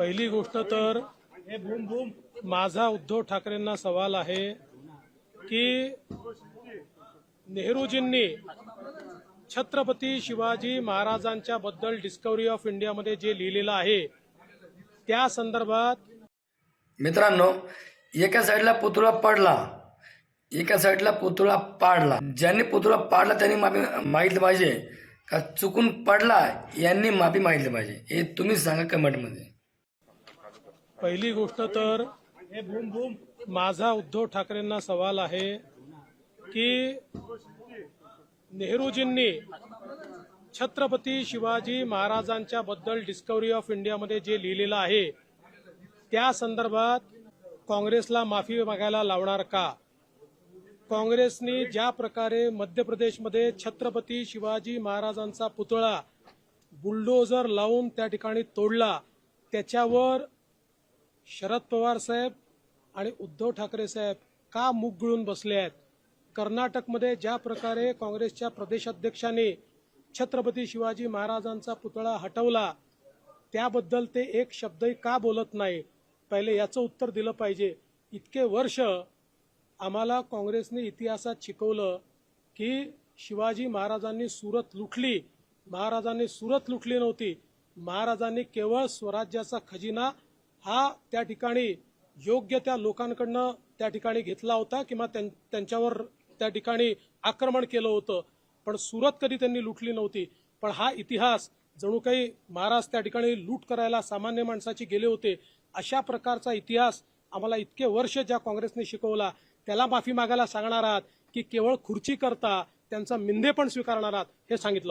पहिली गोष्ट तर माझा उद्धव ठाकरेंना सवाल आहे की नेहरूजींनी छत्रपती शिवाजी महाराजांच्या बद्दल डिस्कवरी ऑफ इंडियामध्ये जे लिहिलेलं आहे त्या संदर्भात मित्रांनो एका साईडला पुतळा पडला एका साईडला पुतळा पाडला. ज्यांनी पुतळा पाडला त्यांनी माफी मागितली पाहिजे. का चुकून पडला यांनी माफी मागितली पाहिजे. हे तुम्ही सांगा कमेंटमध्ये पहिली गोष्ट तर माझा उद्धव ठाकरेंना सवाल आहे की नेहरूजींनी छत्रपती शिवाजी महाराजांच्या बद्दल डिस्कवरी ऑफ इंडियामध्ये जे लिहिलेलं आहे त्या संदर्भात काँग्रेसला माफी मागायला लावणार का? काँग्रेसनी ज्या प्रकारे मध्य प्रदेशमध्ये छत्रपती शिवाजी महाराजांचा पुतळा बुलडोजर लावून त्या ठिकाणी तोडला त्याच्यावर शरद पवार साहेब आणि उद्धव ठाकरे साहेब का मुग गळून बसले आहेत? कर्नाटकमध्ये ज्या प्रकारे काँग्रेसच्या प्रदेशाध्यक्षांनी छत्रपती शिवाजी महाराजांचा पुतळा हटवला त्याबद्दल ते एक शब्दही का बोलत नाही? पहिले याचं उत्तर दिलं पाहिजे. इतके वर्ष आम्हाला काँग्रेसने इतिहासात शिकवलं की शिवाजी महाराजांनी सुरत लुटली. महाराजांनी सुरत लुटली नव्हती. महाराजांनी केवळ स्वराज्याचा खजिना हा त्या ठिकाणी योग्य त्या लोकांकडनं त्या ठिकाणी घेतला होता किंवा त्यां- त्यांच्यावर त्या ठिकाणी आक्रमण केलं होतं. पण सुरत कधी त्यांनी लुटली नव्हती. पण हा इतिहास जणू काही महाराज त्या ठिकाणी लूट करायला सामान्य माणसाची गेले होते अशा प्रकारचा इतिहास आम्हाला इतके वर्ष ज्या काँग्रेसने शिकवला त्याला माफी मागायला सांगणार आहात की केवळ खुर्ची करता त्यांचा मिंधे पण स्वीकारणार आहात हे सांगितलं.